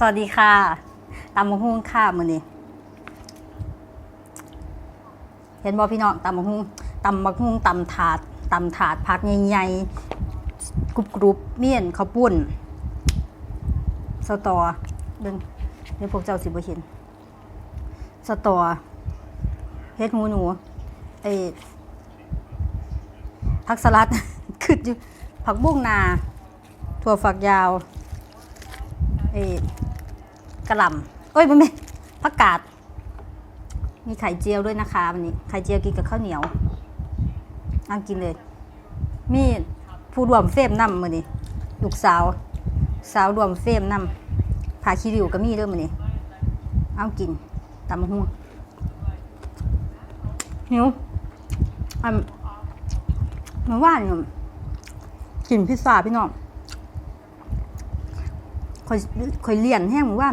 สวัสดีค่ะตำมะฮุ่งค่ะมือนี้เห็นบอพี่น้องตำมะฮุ่งตำมะฮุ่งตำถาดตำถาดผักใหญ่ๆกรุบกรุบๆเมี่ยนข้าวปุ้นสตอเดินเดี๋ยวพวกเจ้าสิบ่เห็นสตอเฮ็ดหูหนูไอ้ผักสลัดขึ้นอยู่ผักบุ้งนา ถั่วฝักยาวเอ้ กระหล่ำเอ้ยไม่ไม่ผักกาด มีไข่เจียวด้วยนะคะวันนี้ ไข่เจียวกินกับข้าวเหนียวเอากินเลย มีผู้รวมเฟมนำมือนี่ลูกสาว สาวรวมเฟมนำผาคิริวก็มีด้อมือนี่เอากินตำมะฮุ่งหิวอันเมื่อวานเนี่ยกินพิซซ่าพี่น้อง คอยคอยเลี่ยนแห้งหมู่า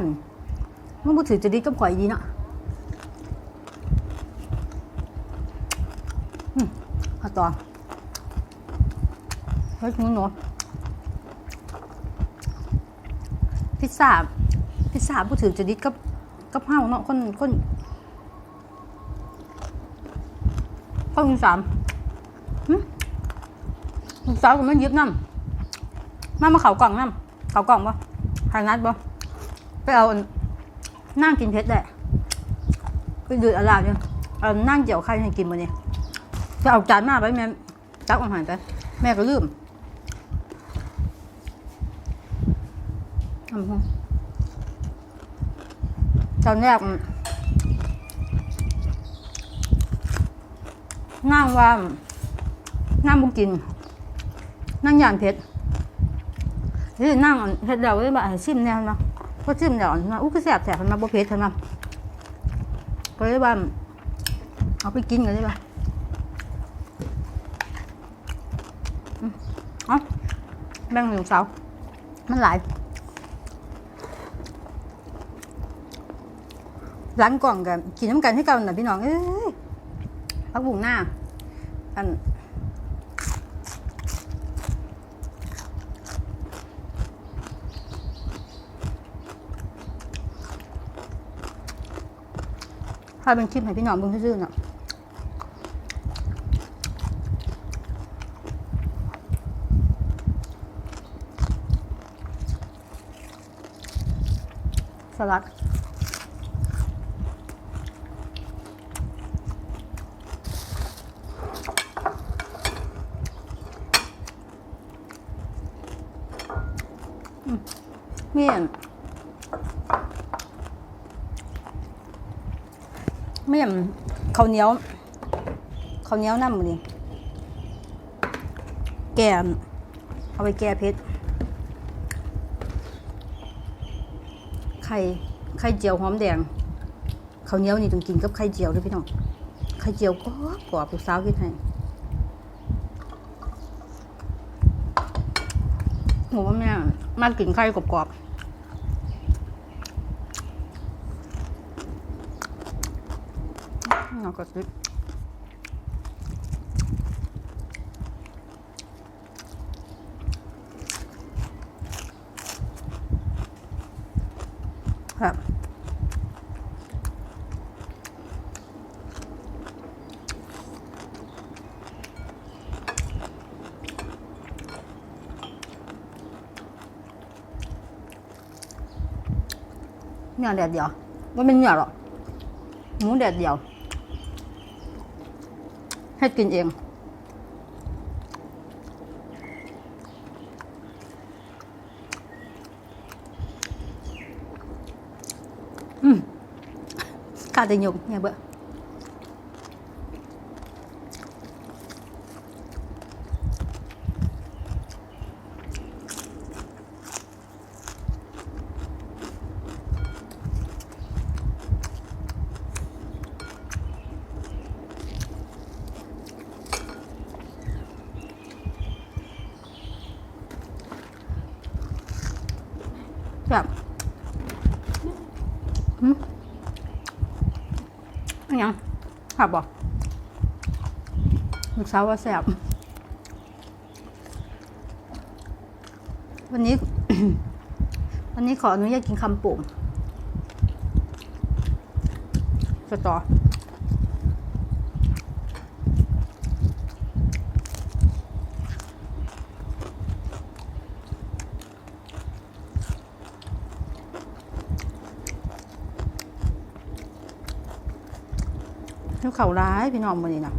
มันบ่ถือจะดีกับข่อยดีเนาะอืมเอาต่อเฮ้ยหนูหนูพิซซ่าพิซซ่าบ่ถือจะดีกับกับเฮาเนาะคนคนคนอีสานหึลูกสาวก็มันยิบน้ำมามาเขากล่องน้ำเขากล่องบ่ ทางนัดบ่ไปเอานั่งกินเพชรได้ไปดูดอะไรเนี่ยเอานั่งเจียวไข่ให้กินมาเนี่ยจะเอาจานมาไปแม่จักอาหารไป แม่ก็ลืมตอนแรกมันนั่งว่านั่งบุกิน นั่งยานเพชร นี่นั่งเฮ็ดแล้วเลยบ่ให้ชิมแนวนะพอชิมแล้วนะอู้คือแซ่บแท้เพิ่นมาบ่เผ็ดเท่านั้นก็เลยว่าเอาไปกินกันเลยบ่ะอืมเอาแบ่งหนึ่งเสามันหลายหลังกล่องกันกินน้ำกันให้เก่าน่ะพี่น้องเอ้ยพักบุงหน้าอัน ถ้าเป็นคลิปให้พี่น้องเบิ่งซื่อๆเนาะสลัด อืมเมี่ยนไม่ยำข้าวเหนียวข้าวเหนียวน้ำมือนี่แกมเอาไปแก้เพชรไข่ไข่เจียวหอมแดงข้าวเหนียวนี่ต้องกินกับไข่เจียวด้วยพี่น้องไข่เจียวก็กรอบลูกสาวกินให้หมูว่าแม่มากินไข่กรอบๆาก็ซื้ครับเนื้อแดดเดียวไม่เป็นเนื้อหรอหมูแดดเดียว ให้กินเอง อืมข้าแต่ยุงเนี่ยเบอ อันยังขับบอกลูกสาวว่าแสบวันนี้ วันนี้ขออนุญาตกินคำปุ่มสตอ ลูกเขาร้ายพี่น้องมือนี้นะ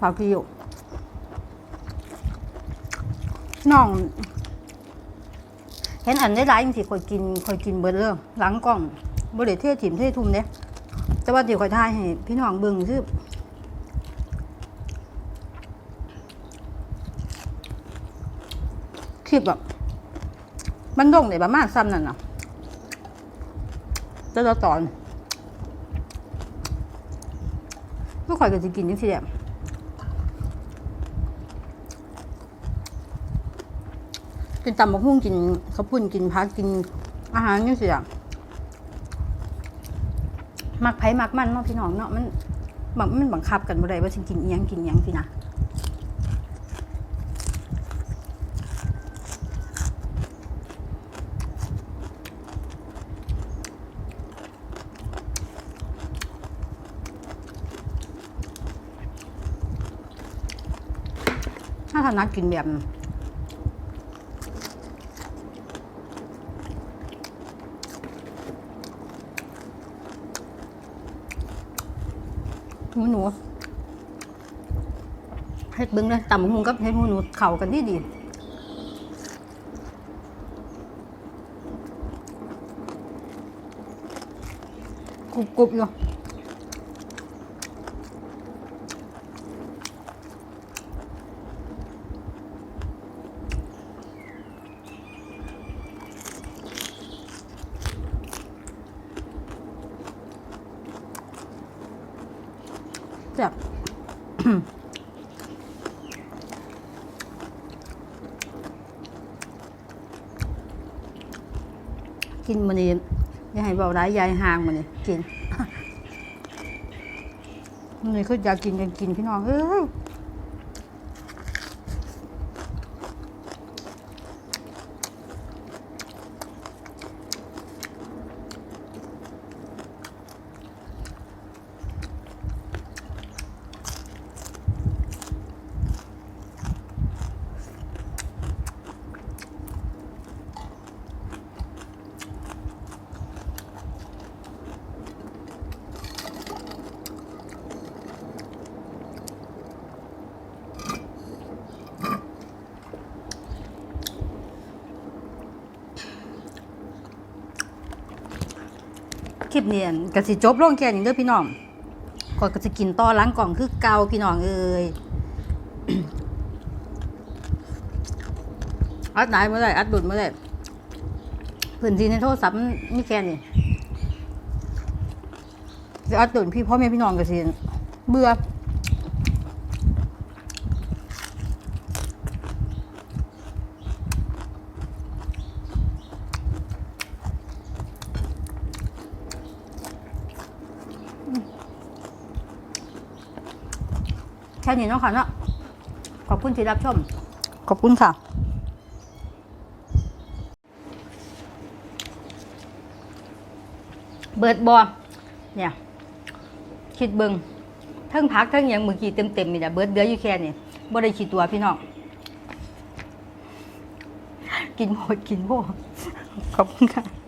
ฝากพี่อยู่น้อง เห็นอันได้ร้ายจริงๆคอยกินคอยกินเบิดเรื่องหลังกล้องบริเทศถิ่มเทศทุ่มเนี่ยแต่ว่าเดี๋ยวคอยทายให้พี่น้องเบิ่งคือ คลิปแบบมันดงในประมาณซ้ำนั่นน่ะแต่ละตอนก็ข่อยก็จะกินยังสิแหละกินตำบักหุ่งกินข้าวปุ้นกินพักกินอาหารยังสิแหละมักไผ่มักมันเนาะพี่น้องเนาะมันบังมันบังคับกันบ่ได้ว่าสิกินอีหยังกินอีหยังสินะ ถ้านัดกินแบบนั้นหมูหนูเฮ็ดเบิ้งเลยตำบักหุงกับเฮ็ดหมูหนูเข้ากันดีดีกรุบกรุบอยู่ ซ่บกินมันนี่ยายให้เบาร้ายยายห่างมันนี่กินมันนี่คืออยากกินกันกินพี่น้องเอ้ย คลิปเนี่ยกสิจบลงแค่นี้เด้อพี่น้องก่อนก็จะกินต่อล้างกล่องคือเกาพี่น้องเอ้ยอัดไหนเมื่อไรอัดดุดเมื่อไรพื้นที่ในโทรศัพท์มีแค่นี้จะอัดดุดพี่พ่อแม่พี่น้องก็สิเบื่อ แค่นี้เนาะค่ะเนาะขอบคุณที่รับชม ขอบคุณค่ะเบิดบอเนี่ยคิดเบิงเทั้งพักเทั้งหยังเมื่อกี้เต็มๆนี่แหละเบิดเดืออยู่แค่นี้บ่ได้คิดตัวพี่น้องกินหมดกินโบขอบคุณค่ะ